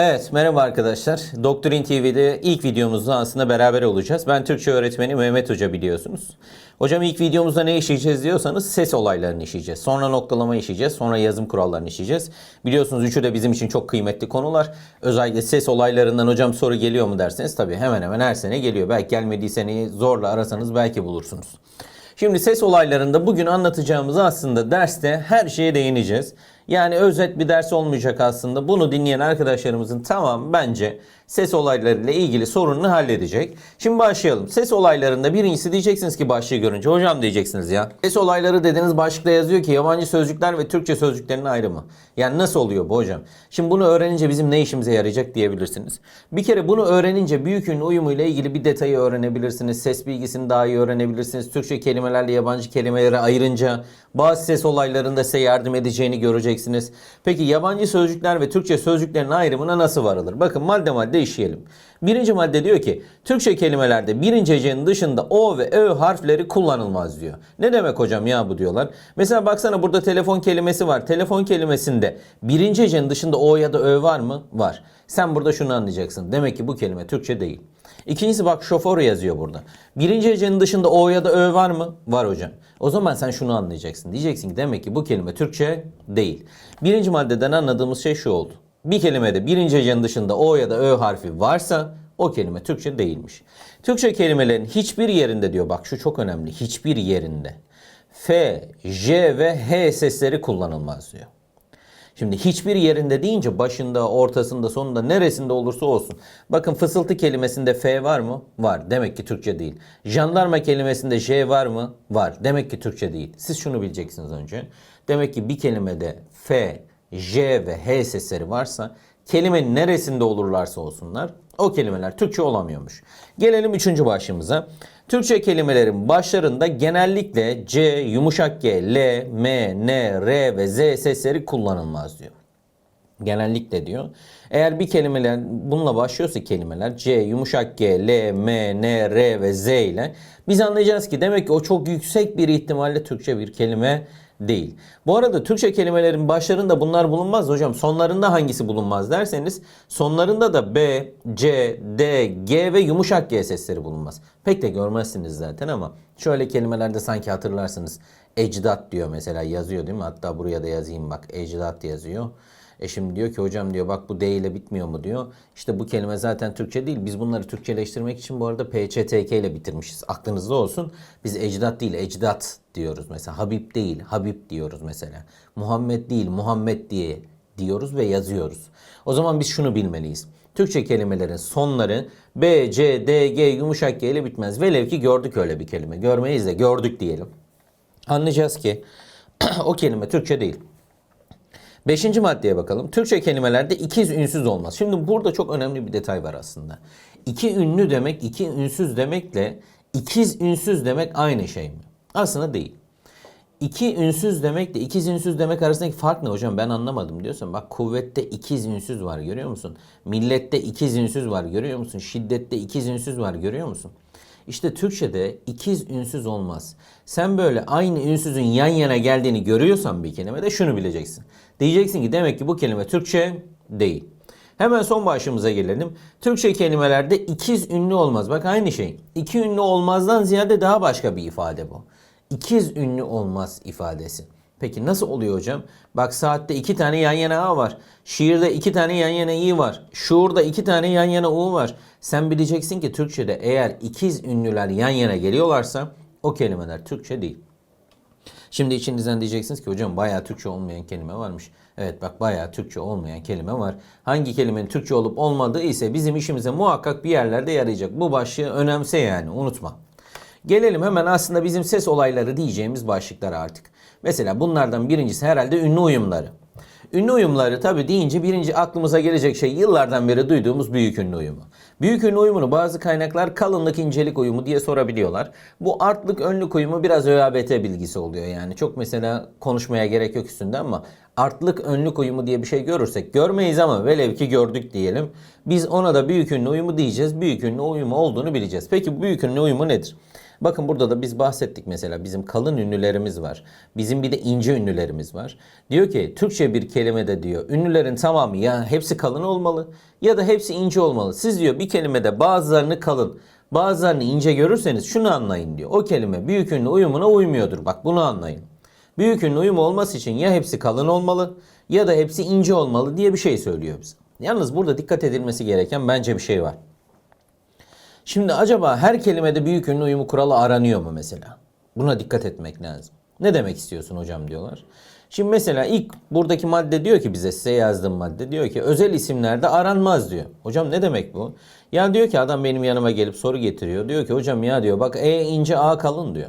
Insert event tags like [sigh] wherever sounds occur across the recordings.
Evet, merhaba arkadaşlar. Doktrin TV'de ilk videomuzda aslında beraber olacağız. Ben Türkçe öğretmeni Mehmet Hoca biliyorsunuz. Hocam ilk videomuzda ne işleyeceğiz diyorsanız ses olaylarını işleyeceğiz. Sonra noktalama işleyeceğiz. Sonra yazım kurallarını işleyeceğiz. Biliyorsunuz üçü de bizim için çok kıymetli konular. Özellikle ses olaylarından hocam soru geliyor mu derseniz tabii hemen hemen her sene geliyor. Belki gelmediyse zorla arasanız belki bulursunuz. Şimdi ses olaylarında bugün anlatacağımız aslında derste her şeye değineceğiz. Yani özet bir ders olmayacak aslında. Bunu dinleyen arkadaşlarımızın tamam bence ses olaylarıyla ilgili sorununu halledecek. Şimdi başlayalım. Ses olaylarında birincisi diyeceksiniz ki başlığı görünce hocam diyeceksiniz ya. Ses olayları dediğiniz başlıkta yazıyor ki yabancı sözcükler ve Türkçe sözcüklerin ayrımı. Yani nasıl oluyor bu hocam? Şimdi bunu öğrenince bizim ne işimize yarayacak diyebilirsiniz. Bir kere bunu öğrenince büyük ünlü uyumu ile ilgili bir detayı öğrenebilirsiniz. Ses bilgisini daha iyi öğrenebilirsiniz. Türkçe kelimelerle yabancı kelimeleri ayırınca bazı ses olaylarında size yardım edeceğini göreceksiniz. Peki yabancı sözcükler ve Türkçe sözcüklerin ayrımına nasıl varılır? Bakın madde madde işleyelim. Birinci madde diyor ki Türkçe kelimelerde birinci hecenin dışında o ve ö harfleri kullanılmaz diyor. Ne demek hocam ya bu diyorlar. Mesela baksana burada telefon kelimesi var. Telefon kelimesinde birinci hecenin dışında o ya da ö var mı? Var. Sen burada şunu anlayacaksın. Demek ki bu kelime Türkçe değil. İkincisi bak şoför yazıyor burada. Birinci hecenin dışında o ya da ö var mı? Var hocam. O zaman sen şunu anlayacaksın. Diyeceksin ki demek ki bu kelime Türkçe değil. Birinci maddeden anladığımız şey şu oldu. Bir kelimede birinci hecenin dışında o ya da ö harfi varsa o kelime Türkçe değilmiş. Türkçe kelimelerin hiçbir yerinde diyor bak şu çok önemli. Hiçbir yerinde F, J ve H sesleri kullanılmaz diyor. Şimdi hiçbir yerinde deyince başında, ortasında, sonunda neresinde olursa olsun. Bakın fısıltı kelimesinde F var mı? Var. Demek ki Türkçe değil. Jandarma kelimesinde J var mı? Var. Demek ki Türkçe değil. Siz şunu bileceksiniz önce. Demek ki bir kelimede F, J ve H sesleri varsa kelimenin neresinde olurlarsa olsunlar o kelimeler Türkçe olamıyormuş. Gelelim üçüncü başlığımıza. Türkçe kelimelerin başlarında genellikle C, yumuşak G, L, M, N, R ve Z sesleri kullanılmaz diyor. Genellikle diyor. Eğer bir kelimeler bununla başlıyorsa kelimeler C, yumuşak G, L, M, N, R ve Z ile biz anlayacağız ki demek ki o çok yüksek bir ihtimalle Türkçe bir kelime değil. Bu arada Türkçe kelimelerin başlarında bunlar bulunmaz hocam. Sonlarında hangisi bulunmaz derseniz sonlarında da B, C, D, G ve yumuşak G sesleri bulunmaz. Pek de görmezsiniz zaten ama şöyle kelimelerde sanki hatırlarsınız. Ecdat diyor mesela yazıyor değil mi? Hatta buraya da yazayım bak ecdat yazıyor. E şimdi diyor ki hocam diyor bak bu D ile bitmiyor mu diyor. İşte bu kelime zaten Türkçe değil. Biz bunları Türkçeleştirmek için bu arada PÇTK ile bitirmişiz. Aklınızda olsun. Biz ecdat değil ecdat diyoruz mesela. Habib değil Habib diyoruz mesela. Muhammed değil Muhammed diye diyoruz ve yazıyoruz. O zaman biz şunu bilmeliyiz. Türkçe kelimelerin sonları B, C, D, G yumuşak G ile bitmez. Velev ki gördük öyle bir kelime. Görmeyiz de gördük diyelim. Anlayacağız ki [clears throat] o kelime Türkçe değil. Beşinci maddeye bakalım. Türkçe kelimelerde ikiz ünsüz olmaz. Şimdi burada çok önemli bir detay var aslında. İki ünlü demek, iki ünsüz demekle ikiz ünsüz demek aynı şey mi? Aslında değil. İki ünsüz demekle ikiz ünsüz demek arasındaki fark ne hocam ben anlamadım diyorsan bak kuvvette ikiz ünsüz var görüyor musun? Millette ikiz ünsüz var görüyor musun? Şiddette ikiz ünsüz var görüyor musun? İşte Türkçe'de ikiz ünsüz olmaz. Sen böyle aynı ünsüzün yan yana geldiğini görüyorsan bir kelimede şunu bileceksin. Diyeceksin ki demek ki bu kelime Türkçe değil. Hemen son başlığımıza gelelim. Türkçe kelimelerde ikiz ünlü olmaz. Bak aynı şey. İki ünlü olmazdan ziyade daha başka bir ifade bu. İkiz ünlü olmaz ifadesi. Peki nasıl oluyor hocam? Bak saatte iki tane yan yana A var. Şiirde iki tane yan yana İ var. Şuurda iki tane yan yana U var. Sen bileceksin ki Türkçe'de eğer ikiz ünlüler yan yana geliyorlarsa o kelimeler Türkçe değil. Şimdi içinizden diyeceksiniz ki hocam bayağı Türkçe olmayan kelime varmış. Evet bak bayağı Türkçe olmayan kelime var. Hangi kelimenin Türkçe olup olmadığı ise bizim işimize muhakkak bir yerlerde yarayacak. Bu başlığı önemse yani unutma. Gelelim hemen aslında bizim ses olayları diyeceğimiz başlıklara artık. Mesela bunlardan birincisi herhalde ünlü uyumları. Ünlü uyumları tabi deyince birinci aklımıza gelecek şey yıllardan beri duyduğumuz büyük ünlü uyumu. Büyük ünlü uyumunu bazı kaynaklar kalınlık incelik uyumu diye sorabiliyorlar. Bu artlık önlük uyumu biraz ÖABT bilgisi oluyor yani. Çok mesela konuşmaya gerek yok üstünde ama artlık önlük uyumu diye bir şey görürsek görmeyiz ama velev ki gördük diyelim. Biz ona da büyük ünlü uyumu diyeceğiz. Büyük ünlü uyumu olduğunu bileceğiz. Peki büyük ünlü uyumu nedir? Bakın burada da biz bahsettik mesela bizim kalın ünlülerimiz var. Bizim bir de ince ünlülerimiz var. Diyor ki Türkçe bir kelimede diyor ünlülerin tamamı ya hepsi kalın olmalı ya da hepsi ince olmalı. Siz diyor bir kelimede bazılarını kalın bazılarını ince görürseniz şunu anlayın diyor. O kelime büyük ünlü uyumuna uymuyordur. Bak bunu anlayın. Büyük ünlü uyumu olması için ya hepsi kalın olmalı ya da hepsi ince olmalı diye bir şey söylüyor bize. Yalnız burada dikkat edilmesi gereken bence bir şey var. Şimdi acaba her kelimede büyük ünlü uyumu kuralı aranıyor mu mesela? Buna dikkat etmek lazım. Ne demek istiyorsun hocam diyorlar. Şimdi mesela ilk buradaki madde diyor ki bize size yazdığım madde diyor ki özel isimlerde aranmaz diyor. Hocam ne demek bu? Ya diyor ki adam benim yanıma gelip soru getiriyor. Diyor ki hocam ya diyor bak E ince A kalın diyor.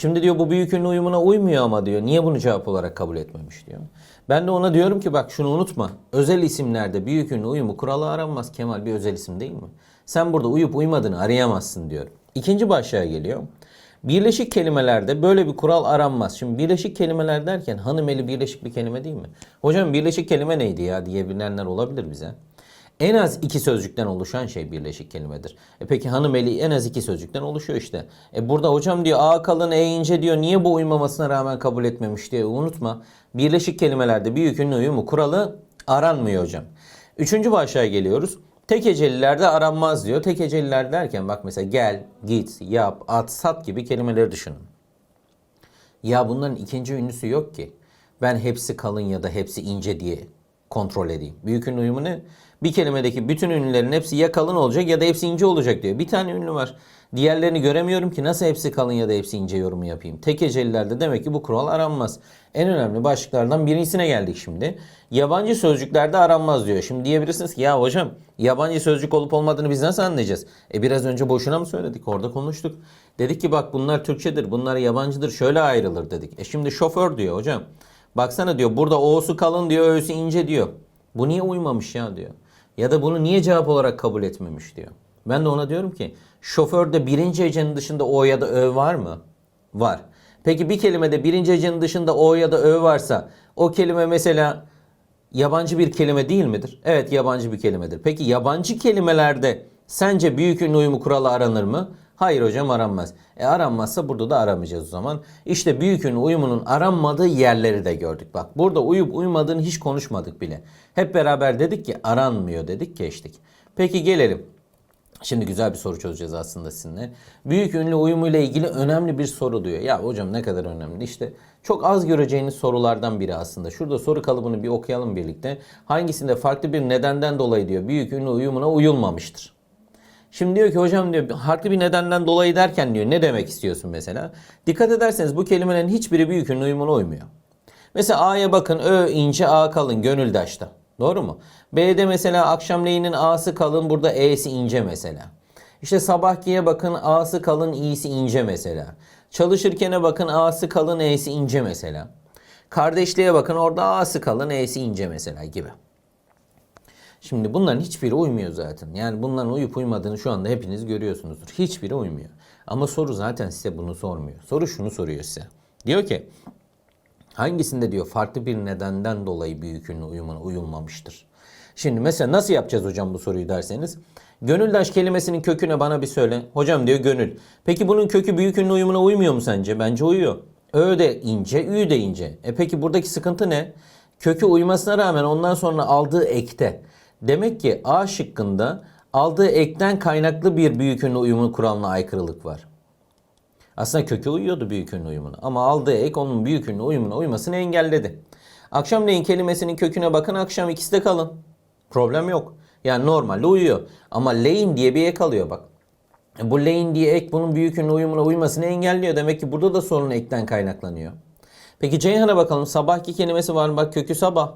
Şimdi diyor bu büyük ünlü uyumuna uymuyor ama diyor. Niye bunu cevap olarak kabul etmemiş diyor. Ben de ona diyorum ki bak şunu unutma. Özel isimlerde büyük ünlü uyumu kuralı aranmaz. Kemal bir özel isim değil mi? Sen burada uyup uymadığını arayamazsın diyorum. İkinci başlığa geliyor. Birleşik kelimelerde böyle bir kural aranmaz. Şimdi birleşik kelimeler derken hanımeli birleşik bir kelime değil mi? Hocam birleşik kelime neydi ya diyebilenler olabilir bize. En az iki sözcükten oluşan şey birleşik kelimedir. E peki hanımeli en az iki sözcükten oluşuyor işte. E burada hocam diyor A kalın E ince diyor niye bu uymamasına rağmen kabul etmemiş diye unutma. Birleşik kelimelerde büyük ünlü uyumu kuralı aranmıyor hocam. Üçüncü başlığa geliyoruz. Tek hecelilerde aranmaz diyor. Tek heceliler derken bak mesela gel, git, yap, at, sat gibi kelimeleri düşünün. Ya bunların ikinci ünlüsü yok ki. Ben hepsi kalın ya da hepsi ince diye kontrol edeyim. Büyük ünlü uyumu ne? Bir kelimedeki bütün ünlülerin hepsi ya kalın olacak ya da hepsi ince olacak diyor. Bir tane ünlü var. Diğerlerini göremiyorum ki nasıl hepsi kalın ya da hepsi ince yorumu yapayım. Tek hecelilerde demek ki bu kural aranmaz. En önemli başlıklardan birincisine geldik şimdi. Yabancı sözcüklerde aranmaz diyor. Şimdi diyebilirsiniz ki ya hocam yabancı sözcük olup olmadığını biz nasıl anlayacağız? E biraz önce boşuna mı söyledik? Orada konuştuk. Dedik ki bak bunlar Türkçedir, bunlar yabancıdır, şöyle ayrılır dedik. E şimdi şoför diyor hocam. Baksana diyor burada o'su kalın diyor, ö'sü ince diyor. Bu niye uymamış ya diyor. Ya da bunu niye cevap olarak kabul etmemiş diyor. Ben de ona diyorum ki şoförde birinci hecenin dışında o ya da ö var mı? Var. Peki bir kelimede birinci hecenin dışında o ya da ö varsa o kelime mesela yabancı bir kelime değil midir? Evet yabancı bir kelimedir. Peki yabancı kelimelerde sence büyük ünlü uyumu kuralı aranır mı? Hayır hocam aranmaz. E aranmazsa burada da aramayacağız o zaman. İşte büyük ünlü uyumunun aranmadığı yerleri de gördük. Bak burada uyup uymadığını hiç konuşmadık bile. Hep beraber dedik ki aranmıyor dedik geçtik. Peki gelelim. Şimdi güzel bir soru çözeceğiz aslında sizinle. Büyük ünlü uyumuyla ilgili önemli bir soru diyor. Ya hocam ne kadar önemli? İşte çok az göreceğiniz sorulardan biri aslında. Şurada soru kalıbını bir okuyalım birlikte. Hangisinde farklı bir nedenden dolayı diyor büyük ünlü uyumuna uyulmamıştır. Şimdi diyor ki hocam diyor farklı bir nedenden dolayı derken diyor ne demek istiyorsun mesela? Dikkat ederseniz bu kelimelerin hiçbiri büyük ünlü uyumuna uymuyor. Mesela A'ya bakın Ö ince A kalın gönüldaşta. Doğru mu? B'de mesela akşamleyinin A'sı kalın burada E'si ince mesela. İşte sabahkiye bakın A'sı kalın İ'si ince mesela. Çalışırkene bakın A'sı kalın E'si ince mesela. Kardeşliğe bakın orada A'sı kalın E'si ince mesela gibi. Şimdi bunların hiçbiri uymuyor zaten. Yani bunların uyup uymadığını şu anda hepiniz görüyorsunuzdur. Hiçbiri uymuyor. Ama soru zaten size bunu sormuyor. Soru şunu soruyor size. Diyor ki hangisinde diyor farklı bir nedenden dolayı büyük ünlü uyumuna uyulmamıştır? Şimdi mesela nasıl yapacağız hocam bu soruyu derseniz. Gönüldaş kelimesinin köküne bana bir söyle. Hocam diyor gönül. Peki bunun kökü büyük ünlü uyumuna uymuyor mu sence? Bence uyuyor. Ö de ince, Ü de ince. E peki buradaki sıkıntı ne? Kökü uymasına rağmen ondan sonra aldığı ekte. Demek ki A şıkkında aldığı ekten kaynaklı bir büyük ünlü uyumu kuralına aykırılık var. Aslında kökü uyuyordu büyük ünlü uyumuna ama aldığı ek onun büyük ünlü uyumuna uymasını engelledi. Akşamleyin kelimesinin köküne bakın akşam ikisi de kalın. Problem yok. Yani normalde uyuyor. Ama leyin diye bir ek alıyor bak. E Bu leyin diye ek bunun büyük ünlü uyumuna uymasını engelliyor. Demek ki burada da sorun ekten kaynaklanıyor. Peki Ceyhan'a bakalım. Sabahki kelimesi var mı? Bak kökü sabah.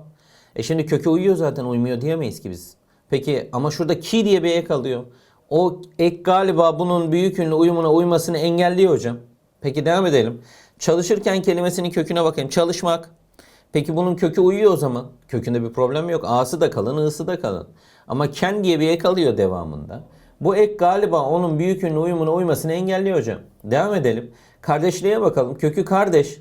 E şimdi kökü uyuyor zaten uymuyor diyemeyiz ki biz. Peki ama şurada ki diye bir ek alıyor. O ek galiba bunun büyük ünlü uyumuna uymasını engelliyor hocam. Peki devam edelim. Çalışırken kelimesinin köküne bakayım. Çalışmak. Peki bunun kökü uyuyor o zaman. Kökünde bir problem yok. A'sı da kalın, I'sı da kalın. Ama ken diye bir ek alıyor devamında. Bu ek galiba onun büyük ünlü uyumuna uymasını engelliyor hocam. Devam edelim. Kardeşliğe bakalım. Kökü kardeş.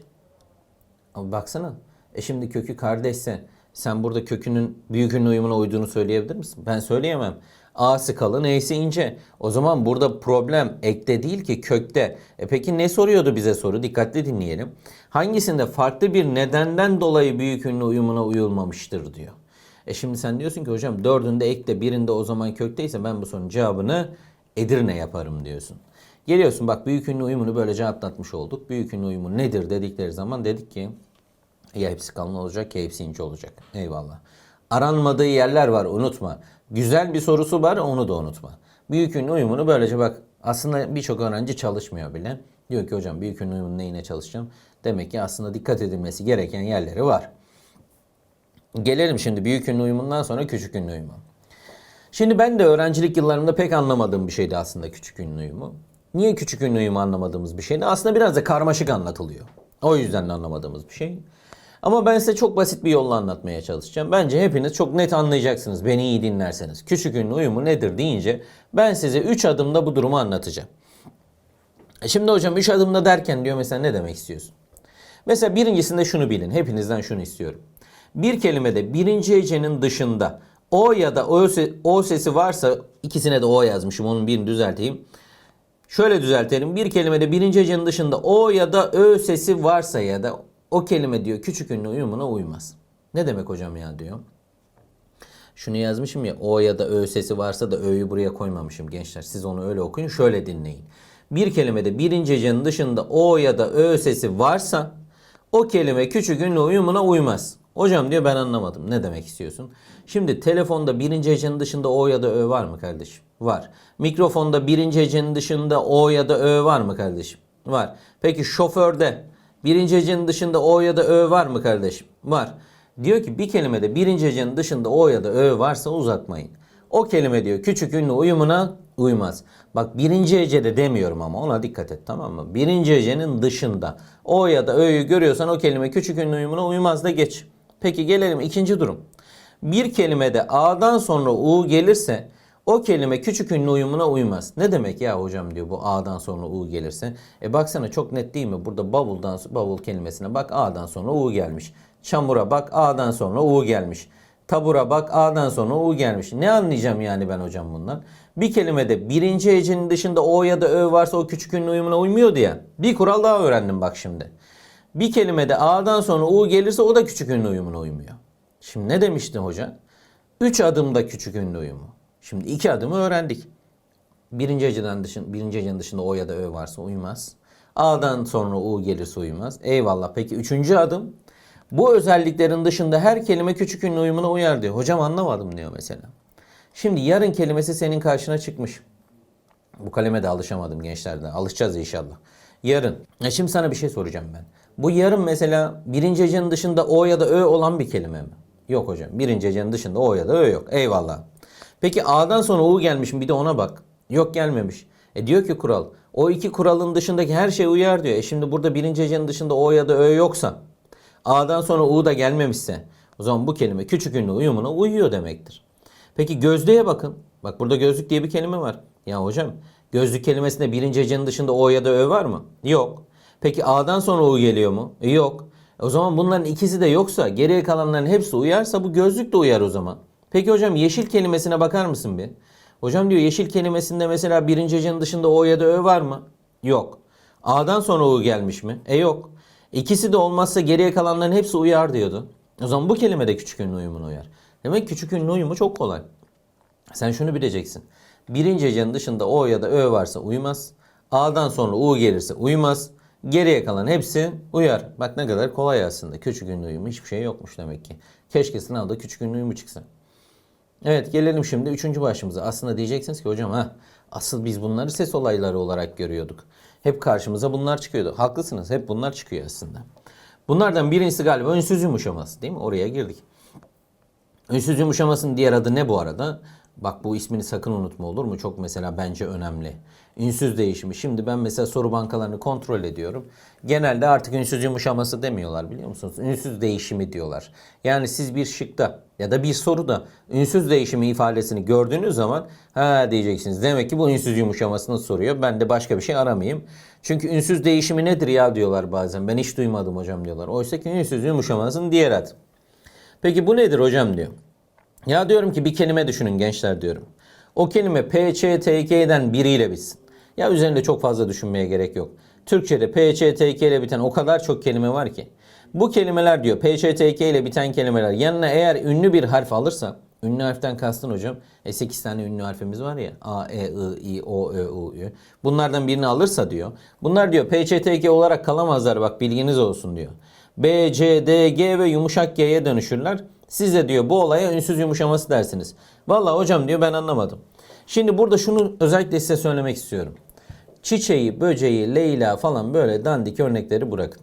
Ama baksana. E şimdi kökü kardeşse sen burada kökünün büyük ünlü uyumuna uyduğunu söyleyebilir misin? Ben söyleyemem. A'sı kalın, E'si ince. O zaman burada problem ekte değil ki kökte. E peki ne soruyordu bize soru? Dikkatli dinleyelim. Hangisinde farklı bir nedenden dolayı büyük ünlü uyumuna uyulmamıştır diyor. E şimdi sen diyorsun ki hocam dördünde ekte birinde o zaman kökteyse ben bu sorunun cevabını Edirne yaparım diyorsun. Geliyorsun bak büyük ünlü uyumunu böylece atlatmış olduk. Büyük ünlü uyumu nedir dedikleri zaman dedik ki ya hepsi kalın olacak ya hepsi ince olacak. Eyvallah. Aranmadığı yerler var unutma. Güzel bir sorusu var onu da unutma. Büyük ünlü uyumunu böylece bak aslında birçok öğrenci çalışmıyor bile. Diyor ki hocam büyük ünlü uyumunun neyine çalışacağım? Demek ki aslında dikkat edilmesi gereken yerleri var. Gelelim şimdi büyük ünlü uyumundan sonra küçük ünlü uyumu. Şimdi ben de öğrencilik yıllarımda pek anlamadığım bir şeydi aslında küçük ünlü uyumu. Niye küçük ünlü uyumu anlamadığımız bir şeydi? Aslında biraz da karmaşık anlatılıyor. O yüzden de anlamadığımız bir şey. Ama ben size çok basit bir yolla anlatmaya çalışacağım. Bence hepiniz çok net anlayacaksınız beni iyi dinlerseniz. Küçük ünlü uyumu nedir deyince ben size 3 adımda bu durumu anlatacağım. E Şimdi hocam 3 adımda derken diyor mesela ne demek istiyorsun? Mesela birincisinde şunu bilin. Hepinizden şunu istiyorum. Bir kelimede birinci hecenin dışında o ya da o, se- o sesi varsa ikisine de o yazmışım. Onun birini düzelteyim. Şöyle düzeltelim. Bir kelimede birinci hecenin dışında o ya da ö sesi varsa ya da o kelime diyor küçük ünlü uyumuna uymaz. Ne demek hocam ya diyor. Şunu yazmışım ya o ya da ö sesi varsa da ö'yü buraya koymamışım gençler. Siz onu öyle okuyun şöyle dinleyin. Bir kelimede birinci hecenin dışında o ya da ö sesi varsa o kelime küçük ünlü uyumuna uymaz. Hocam diyor ben anlamadım. Ne demek istiyorsun? Şimdi telefonda birinci hecenin dışında o ya da ö var mı kardeşim? Var. Mikrofonda birinci hecenin dışında o ya da ö var mı kardeşim? Var. Peki şoförde birinci hecenin dışında o ya da ö var mı kardeşim? Var. Diyor ki bir kelimede birinci hecenin dışında o ya da ö varsa uzatmayın. O kelime diyor küçük ünlü uyumuna uymaz. Bak birinci hecede demiyorum ama ona dikkat et tamam mı? Birinci hecenin dışında o ya da ö'yü görüyorsan o kelime küçük ünlü uyumuna uymaz da geç. Peki gelelim ikinci durum. Bir kelimede A'dan sonra U gelirse o kelime küçük ünlü uyumuna uymaz. Ne demek ya hocam diyor bu A'dan sonra U gelirse. E baksana çok net değil mi? Burada bavuldan bavul kelimesine bak A'dan sonra U gelmiş. Çamura bak A'dan sonra U gelmiş. Tabura bak A'dan sonra U gelmiş. Ne anlayacağım yani ben hocam bundan? Bir kelimede birinci hecenin dışında O ya da Ö varsa o küçük ünlü uyumuna uymuyordu ya. Bir kural daha öğrendim bak şimdi. Bir kelimede A'dan sonra U gelirse o da küçük ünlü uyumuna uymuyor. Şimdi ne demişti hoca? Üç adımda küçük ünlü uyumu. Şimdi iki adımı öğrendik. Birinci heceden dışında, birinci hecenin dışında O ya da Ö varsa uymaz. A'dan sonra U gelirse uymaz. Eyvallah. Peki üçüncü adım? Bu özelliklerin dışında her kelime küçük ünlü uyumuna uyar diyor. Hocam anlamadım diyor mesela. Şimdi yarın kelimesi senin karşına çıkmış. Bu kaleme de alışamadım gençlerde. Alışacağız inşallah. Yarın. Ya şimdi sana bir şey soracağım ben. Bu yarın mesela birinci hecenin dışında o ya da ö olan bir kelime mi? Yok hocam. Birinci hecenin dışında o ya da ö yok. Eyvallah. Peki A'dan sonra U gelmiş mi? Bir de ona bak. Yok gelmemiş. E diyor ki kural. O iki kuralın dışındaki her şey uyar diyor. E şimdi burada birinci hecenin dışında O ya da Ö yoksa. A'dan sonra U da gelmemişse. O zaman bu kelime küçük ünlü uyumuna uyuyor demektir. Peki gözlüğe bakın. Bak burada gözlük diye bir kelime var. Ya hocam gözlük kelimesinde birinci hecenin dışında O ya da Ö var mı? Yok. Peki A'dan sonra U geliyor mu? E yok. O zaman bunların ikisi de yoksa geriye kalanların hepsi uyarsa bu gözlük de uyar o zaman. Peki hocam yeşil kelimesine bakar mısın bir? Hocam diyor yeşil kelimesinde mesela birinci hecenin dışında O ya da Ö var mı? Yok. A'dan sonra U gelmiş mi? E yok. İkisi de olmazsa geriye kalanların hepsi uyar diyordu. O zaman bu kelime de küçük ünlü uyumuna uyar. Demek küçük ünlü uyumu çok kolay. Sen şunu bileceksin. Birinci hecenin dışında O ya da Ö varsa uymaz. A'dan sonra U gelirse uymaz. Geriye kalan hepsi uyar. Bak ne kadar kolay aslında. Küçük ünlü uyumu hiçbir şey yokmuş demek ki. Keşke sınavda küçük ünlü uyumu çıksa. Evet gelelim şimdi üçüncü başımıza. Aslında diyeceksiniz ki hocam ha asıl biz bunları ses olayları olarak görüyorduk. Hep karşımıza bunlar çıkıyordu. Haklısınız hep bunlar çıkıyor aslında. Bunlardan birincisi galiba ünsüz yumuşaması değil mi? Oraya girdik. Ünsüz yumuşamasının diğer adı ne bu arada? Bak bu ismini sakın unutma olur mu? Çok mesela bence önemli. Ünsüz değişimi. Şimdi ben mesela soru bankalarını kontrol ediyorum. Genelde artık ünsüz yumuşaması demiyorlar biliyor musunuz? Ünsüz değişimi diyorlar. Yani siz bir şıkta ya da bir soruda ünsüz değişimi ifadesini gördüğünüz zaman ha diyeceksiniz. Demek ki bu ünsüz yumuşamasını soruyor. Ben de başka bir şey aramayayım. Çünkü ünsüz değişimi nedir ya diyorlar bazen. Ben hiç duymadım hocam diyorlar. Oysa ki ünsüz yumuşamasının diğer adı. Peki bu nedir hocam diyor. Ya diyorum ki bir kelime düşünün gençler diyorum. O kelime PÇTK'den biriyle bitsin. Ya üzerinde çok fazla düşünmeye gerek yok. Türkçe'de PÇTK ile biten o kadar çok kelime var ki. Bu kelimeler diyor PÇTK ile biten kelimeler yanına eğer ünlü bir harf alırsa Ünlü harften kastın hocam. E 8 tane ünlü harfimiz var ya. A, E, I, I, O, Ö, U, Ü. Bunlardan birini alırsa diyor. Bunlar diyor PÇTK olarak kalamazlar bak bilginiz olsun diyor. B, C, D, G ve yumuşak G'ye dönüşürler. Siz de diyor bu olaya ünsüz yumuşaması dersiniz. Vallahi hocam diyor ben anlamadım. Şimdi burada şunu özellikle size söylemek istiyorum. Çiçeği, böceği, Leyla falan böyle dandik örnekleri bırakın.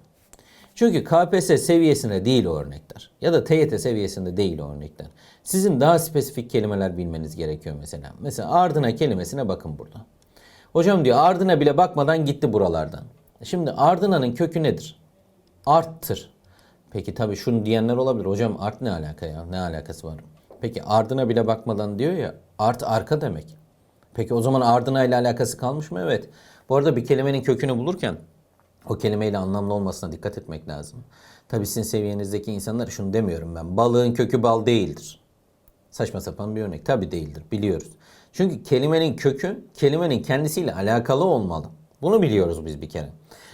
Çünkü KPSS seviyesinde değil o örnekler. Ya da TYT seviyesinde değil o örnekler. Sizin daha spesifik kelimeler bilmeniz gerekiyor mesela. Mesela ardına kelimesine bakın burada. Hocam diyor ardına bile bakmadan gitti buralardan. Şimdi ardınanın kökü nedir? Arttır. Peki tabii şunu diyenler olabilir. Hocam art ne alaka ya? Ne alakası var? Peki ardına bile bakmadan diyor ya art arka demek. Peki o zaman ardına ile alakası kalmış mı? Evet. Bu arada bir kelimenin kökünü bulurken o kelimeyle anlamlı olmasına dikkat etmek lazım. Tabii sizin seviyenizdeki insanlar şunu demiyorum ben. Balığın kökü bal değildir. Saçma sapan bir örnek. Tabii değildir. Biliyoruz. Çünkü kelimenin kökü kelimenin kendisiyle alakalı olmalı. Bunu biliyoruz biz bir kere.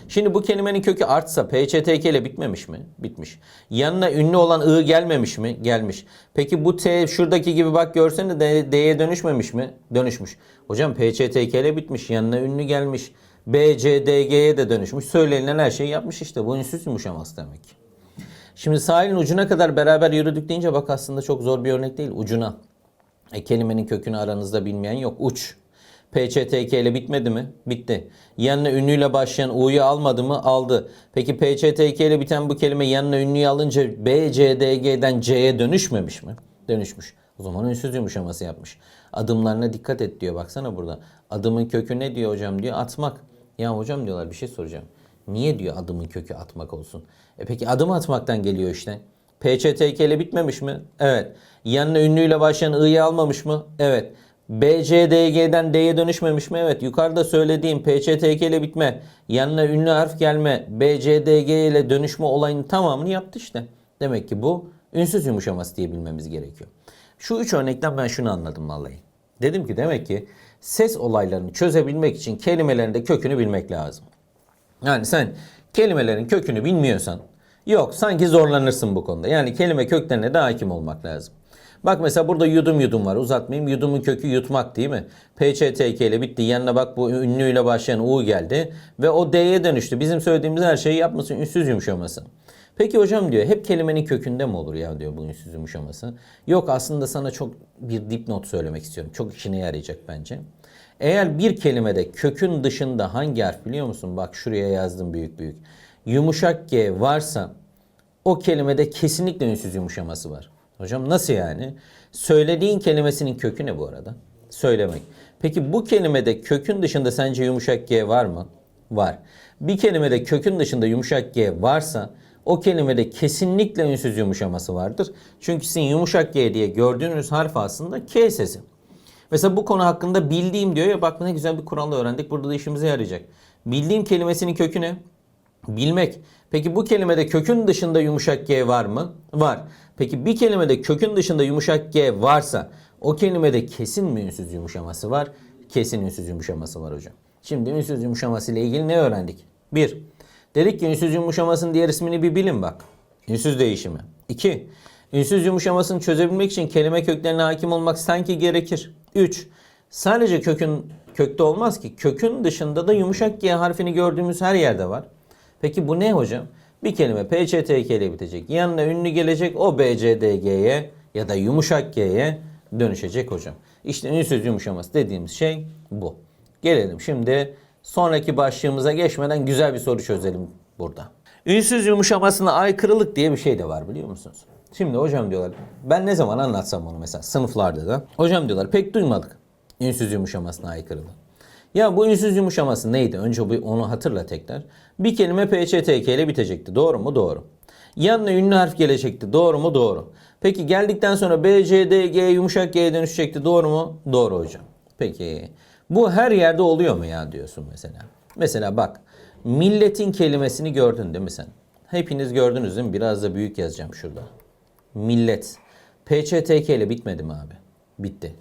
Şimdi bu kelimenin kökü artsa PÇTK ile bitmemiş mi? Bitmiş. Yanına ünlü olan I gelmemiş mi? Gelmiş. Peki bu T şuradaki gibi bak görsene D- D'ye dönüşmemiş mi? Dönüşmüş. Hocam PÇTK ile bitmiş. Yanına ünlü gelmiş. B, C, D, G'ye de dönüşmüş. Söylenilen her şeyi yapmış işte. Bu ünsüz yumuşaması demek. Şimdi sahilin ucuna kadar beraber yürüdük deyince bak aslında çok zor bir örnek değil. Ucuna. E, kelimenin kökünü aranızda bilmeyen yok. Uç. PÇTK ile bitmedi mi? Bitti. Yanına ünlüyle başlayan U'yu almadı mı? Aldı. Peki PÇTK ile biten bu kelime yanına ünlüyü alınca B, C, D, G'den C'ye dönüşmemiş mi? Dönüşmüş. O zaman ünsüz yumuşaması yapmış. Adımlarına dikkat et diyor. Baksana burada. Adımın kökü ne diyor hocam diyor. Atmak. Ya hocam diyorlar bir şey soracağım. Niye diyor adımın kökü atmak olsun? E peki adım atmaktan geliyor işte. PÇTK ile bitmemiş mi? Evet. Yanına ünlüyle başlayan I'yi almamış mı? Evet. BCDG'den D'ye dönüşmemiş mi? Evet. Yukarıda söylediğim PÇTK ile bitme, yanına ünlü harf gelme, BCDG ile dönüşme olayının tamamını yaptı işte. Demek ki bu ünsüz yumuşaması diye bilmemiz gerekiyor. Şu üç örnekten ben şunu anladım vallahi. Dedim ki demek ki ses olaylarını çözebilmek için kelimelerin de kökünü bilmek lazım. Yani sen kelimelerin kökünü bilmiyorsan yok sanki zorlanırsın bu konuda. Yani kelime köklerine de hakim olmak lazım. Bak mesela burada yudum yudum var uzatmayayım. Yudumun kökü yutmak değil mi? PÇTK ile bitti. Yanına bak bu ünlüyle başlayan U geldi. Ve o D'ye dönüştü. Bizim söylediğimiz her şeyi yapması ünsüz yumuşaması. Peki hocam diyor hep kelimenin kökünde mi olur ya diyor bu ünsüz yumuşaması. Yok aslında sana çok bir dipnot söylemek istiyorum. Çok işine yarayacak bence. Eğer bir kelimede kökün dışında hangi harf biliyor musun? Bak şuraya yazdım büyük büyük. Yumuşak G varsa o kelimede kesinlikle ünsüz yumuşaması var. Hocam nasıl yani? Söylediğin kelimesinin kökü ne bu arada? Söylemek. Peki bu kelimede kökün dışında sence yumuşak G var mı? Var. Bir kelimede kökün dışında yumuşak G varsa o kelimede kesinlikle ünsüz yumuşaması vardır. Çünkü sizin yumuşak G diye gördüğünüz harf aslında K sesi. Mesela bu konu hakkında bildiğim diyor ya bak ne güzel bir kural öğrendik. Burada da işimize yarayacak. Bildiğim kelimesinin kökü ne? Bilmek. Peki bu kelimede kökün dışında yumuşak G var mı? Var. Peki bir kelimede kökün dışında yumuşak G varsa o kelimede kesin mi ünsüz yumuşaması var? Kesin ünsüz yumuşaması var hocam. Şimdi ünsüz yumuşaması ile ilgili ne öğrendik? 1. Dedik ki ünsüz yumuşamasının diğer ismini bir bilin bak. Ünsüz değişimi. 2. Ünsüz yumuşamasını çözebilmek için kelime köklerine hakim olmak sanki gerekir. 3. Sadece kökün kökte olmaz ki. Kökün dışında da yumuşak G harfini gördüğümüz her yerde var. Peki bu ne hocam? Bir kelime PÇTK ile bitecek. Yanına ünlü gelecek o BCDG'ye ya da yumuşak G'ye dönüşecek hocam. İşte ünsüz yumuşaması dediğimiz şey bu. Gelelim şimdi sonraki başlığımıza geçmeden güzel bir soru çözelim burada. Ünsüz yumuşamasına aykırılık diye bir şey de var biliyor musunuz? Şimdi hocam diyorlar ben ne zaman anlatsam onu mesela sınıflarda da. Hocam diyorlar pek duymadık ünsüz yumuşamasına aykırılık. Ya bu ünsüz yumuşaması neydi? Önce bir onu hatırla tekrar. Bir kelime PÇTK ile bitecekti. Doğru mu? Doğru. Yanına ünlü harf gelecekti. Doğru mu? Doğru. Peki geldikten sonra B, C, D, G yumuşak G'ye dönüşecekti. Doğru mu? Doğru hocam. Peki bu her yerde oluyor mu ya diyorsun mesela. Mesela bak milletin kelimesini gördün değil mi sen? Hepiniz gördünüz değil mi? Biraz da büyük yazacağım şurada. Millet. PÇTK ile bitmedi mi abi? Bitti.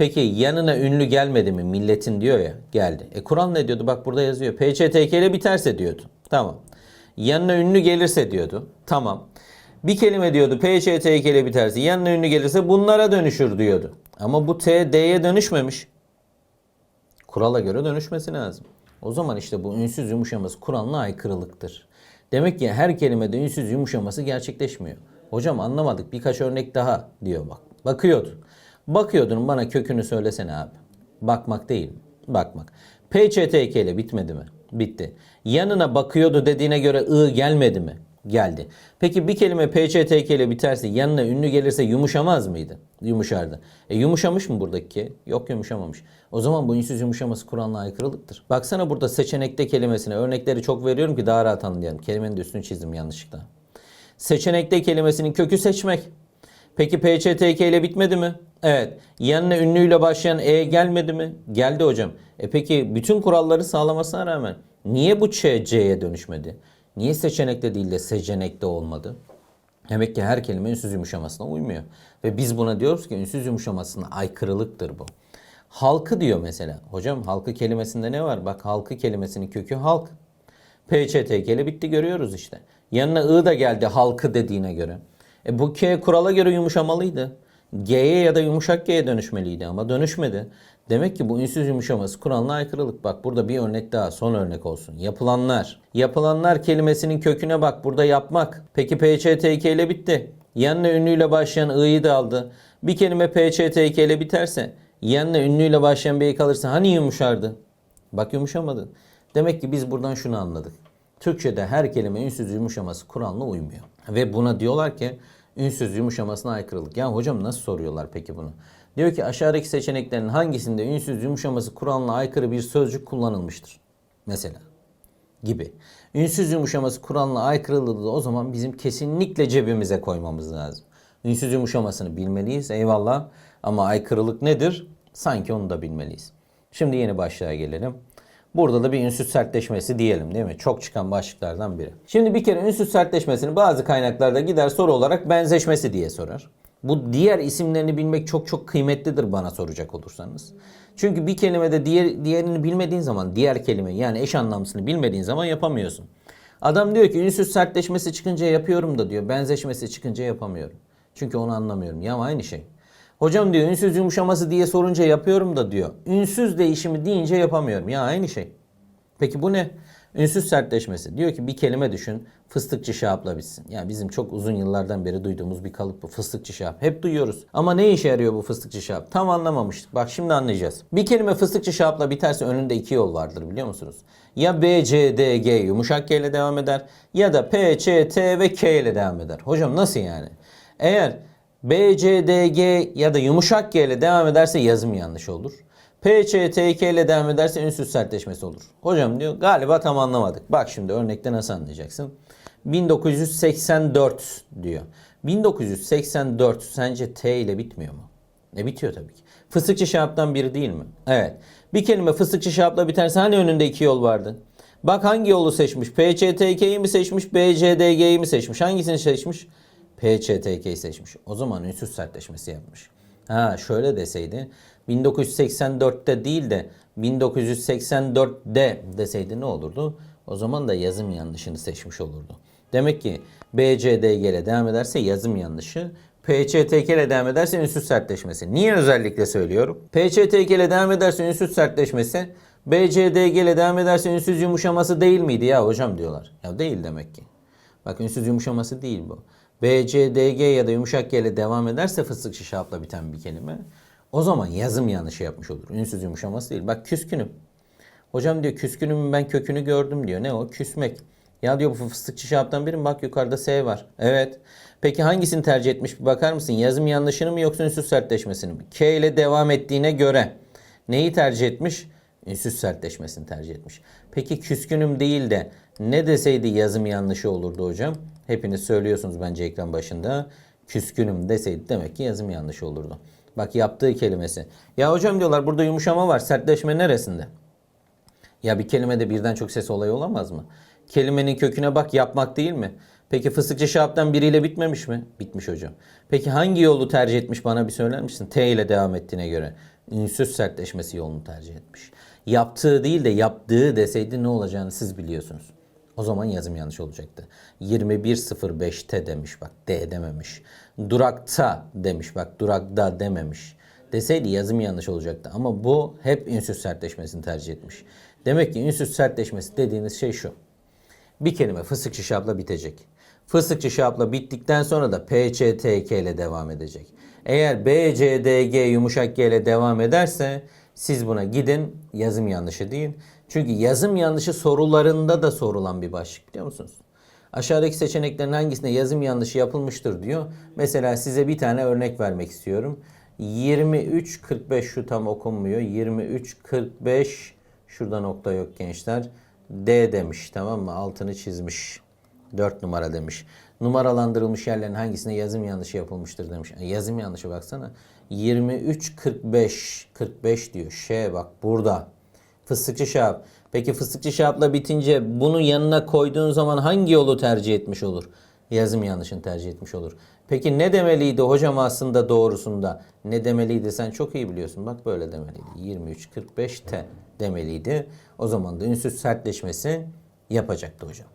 Peki yanına ünlü gelmedi mi milletin diyor ya geldi. E Kur'an ne diyordu bak burada yazıyor. PÇTK ile biterse diyordu. Tamam. Yanına ünlü gelirse diyordu. Tamam. Bir kelime diyordu PÇTK ile biterse yanına ünlü gelirse bunlara dönüşür diyordu. Ama bu T D'ye dönüşmemiş. Kurala göre dönüşmesi lazım. O zaman işte bu ünsüz yumuşaması Kur'an'la aykırılıktır. Demek ki her kelimede ünsüz yumuşaması gerçekleşmiyor. Hocam anlamadık birkaç örnek daha diyor bak. Bakıyordu. Bakıyordun bana kökünü söylesene abi. Bakmak değil. Bakmak. PÇTK ile bitmedi mi? Bitti. Yanına bakıyordu dediğine göre ı gelmedi mi? Geldi. Peki bir kelime PÇTK ile biterse yanına ünlü gelirse yumuşamaz mıydı? Yumuşardı. E yumuşamış mı buradaki? Yok yumuşamamış. O zaman bu ünsüz yumuşaması Kur'an'la aykırılıktır. Baksana burada seçenekte kelimesine örnekleri çok veriyorum ki daha rahat anlayalım. Kelimenin de üstünü çizdim yanlışlıkla. Seçenekte kelimesinin kökü seçmek. Peki PÇTK ile bitmedi mi? Evet. Yanına ünlüyle başlayan E gelmedi mi? Geldi hocam. E peki bütün kuralları sağlamasına rağmen niye bu Ç C'ye dönüşmedi? Niye seçenekte değil de seçenekte olmadı? Demek ki her kelime ünsüz yumuşamasına uymuyor. Ve biz buna diyoruz ki ünsüz yumuşamasına aykırılıktır bu. Halkı diyor mesela. Hocam halkı kelimesinde ne var? Bak halkı kelimesinin kökü halk. PÇTK ile bitti görüyoruz işte. Yanına I da geldi halkı dediğine göre. E bu K kurala göre yumuşamalıydı. G'ye ya da yumuşak G'ye dönüşmeliydi ama dönüşmedi. Demek ki bu ünsüz yumuşaması Kur'an'la aykırılık. Bak burada bir örnek daha son örnek olsun. Yapılanlar. Yapılanlar kelimesinin köküne bak burada yapmak. Peki PÇTK ile bitti. Yanına ünlüyle başlayan I'yi de aldı. Bir kelime PÇTK ile biterse yanına ünlüyle başlayan B'yi kalırsa hani yumuşardı? Bak yumuşamadı. Demek ki biz buradan şunu anladık. Türkçe'de her kelime ünsüz yumuşaması Kur'an'la uymuyor. Ve buna diyorlar ki ünsüz yumuşamasına aykırılık. Ya hocam nasıl soruyorlar peki bunu? Diyor ki aşağıdaki seçeneklerin hangisinde ünsüz yumuşaması Kur'an'la aykırı bir sözcük kullanılmıştır? Mesela gibi. Ünsüz yumuşaması Kur'an'la aykırılığı da o zaman bizim kesinlikle cebimize koymamız lazım. Ünsüz yumuşamasını bilmeliyiz eyvallah ama aykırılık nedir? Sanki onu da bilmeliyiz. Şimdi yeni başlığa gelelim. Burada da bir ünsüz sertleşmesi diyelim değil mi? Çok çıkan başlıklardan biri. Şimdi bir kere ünsüz sertleşmesini bazı kaynaklarda gider soru olarak benzeşmesi diye sorar. Bu diğer isimlerini bilmek çok çok kıymetlidir bana soracak olursanız. Çünkü bir kelimede diğer, diğerini bilmediğin zaman diğer kelime yani eş anlamlısını bilmediğin zaman yapamıyorsun. Adam diyor ki ünsüz sertleşmesi çıkınca yapıyorum da diyor. Benzeşmesi çıkınca yapamıyorum. Çünkü onu anlamıyorum. Ya aynı şey. Hocam diyor ünsüz yumuşaması diye sorunca yapıyorum da diyor. Ünsüz değişimi deyince yapamıyorum. Ya aynı şey. Peki bu ne? Ünsüz sertleşmesi. Diyor ki bir kelime düşün. Fıstıkçı şahapla bitsin. Yani bizim çok uzun yıllardan beri duyduğumuz bir kalıp bu. Fıstıkçı şahap. Hep duyuyoruz. Ama ne işe yarıyor bu fıstıkçı şahap? Tam anlamamıştık. Bak şimdi anlayacağız. Bir kelime fıstıkçı şahapla biterse önünde iki yol vardır biliyor musunuz? Ya B, C, D, G yumuşak G ile devam eder. Ya da P, Ç, T ve K ile devam eder. Hocam nasıl yani? Eğer B, C, D, G ya da yumuşak G ile devam ederse yazım yanlış olur. P, Ç, T, K ile devam ederse ünsüz sertleşmesi olur. Hocam diyor galiba tam anlamadık. Bak şimdi örnekte nasıl anlayacaksın? 1984 diyor. 1984 sence T ile bitmiyor mu? Ne bitiyor tabii ki. Fıstıkçı şahaptan biri değil mi? Evet. Bir kelime fıstıkçı şahapla biterse hani önünde iki yol vardı? Bak hangi yolu seçmiş? PCTK'yi mi seçmiş? BCDG'yi mi seçmiş? Hangisini seçmiş? PÇTK'yi seçmiş. O zaman ünsüz sertleşmesi yapmış. Ha şöyle deseydi 1984'te değil de 1984'de deseydi ne olurdu? O zaman da yazım yanlışını seçmiş olurdu. Demek ki BCDG devam ederse yazım yanlışı, ile devam ederse ünsüz sertleşmesi. Niye özellikle söylüyorum? İle devam ederse ünsüz sertleşmesi, BCDG devam ederse ünsüz yumuşaması değil miydi ya hocam diyorlar. Ya değil demek ki. Bak ünsüz yumuşaması değil bu. B, C, ya da yumuşak G ile devam ederse fıstık şişapla biten bir kelime. O zaman yazım yanlışı yapmış olur. Ünsüz yumuşaması değil. Bak küskünüm. Hocam diyor küskünümün ben kökünü gördüm diyor. Ne o? Küsmek. Ya diyor bu fıstık şişaptan biri mi? Bak yukarıda S var. Evet. Peki hangisini tercih etmiş bir bakar mısın? Yazım yanlışını mı yoksa ünsüz sertleşmesini mi? K ile devam ettiğine göre neyi tercih etmiş? Ünsüz sertleşmesini tercih etmiş. Peki küskünüm değil de ne deseydi yazım yanlışı olurdu hocam? Hepiniz söylüyorsunuz bence ekran başında. Küskünüm deseydi demek ki yazım yanlış olurdu. Bak yaptığı kelimesi. Ya hocam diyorlar burada yumuşama var. Sertleşme neresinde? Ya bir kelimede birden çok ses olayı olamaz mı? Kelimenin köküne bak yapmak değil mi? Peki fıstıkçı Şahap'tan biriyle bitmemiş mi? Bitmiş hocam. Peki hangi yolu tercih etmiş bana bir söyler misin? T ile devam ettiğine göre. Ünsüz sertleşmesi yolunu tercih etmiş. Yaptığı değil de yaptığı deseydi ne olacağını siz biliyorsunuz. O zaman yazım yanlış olacaktı. 21.05'te demiş bak D dememiş. Durakta demiş bak durakta dememiş. Deseydi yazım yanlış olacaktı. Ama bu hep ünsüz sertleşmesini tercih etmiş. Demek ki ünsüz sertleşmesi dediğiniz şey şu. Bir kelime fıstıkçı şapla bitecek. Fıstıkçı şapla bittikten sonra da PÇTK ile devam edecek. Eğer BCDG yumuşak G ile devam ederse siz buna gidin yazım yanlışı değil. Çünkü yazım yanlışı sorularında da sorulan bir başlık biliyor musunuz? Aşağıdaki seçeneklerin hangisinde yazım yanlışı yapılmıştır diyor. Mesela size bir tane örnek vermek istiyorum. 23 45 şu tam okunmuyor. 23 45 şurada nokta yok gençler. D demiş tamam mı? Altını çizmiş. 4 numara demiş. Numaralandırılmış yerlerin hangisinde yazım yanlışı yapılmıştır demiş. Yazım yanlışı baksana. 23 45 45 diyor. Ş bak burada. Fıstıkçı şahap. Peki fıstıkçı şahapla bitince bunu yanına koyduğun zaman hangi yolu tercih etmiş olur? Yazım yanlışını tercih etmiş olur. Peki ne demeliydi hocam aslında doğrusunda? Ne demeliydi sen çok iyi biliyorsun. Bak böyle demeliydi. 23 45 T demeliydi. O zaman da ünsüz sertleşmesi yapacaktı hocam.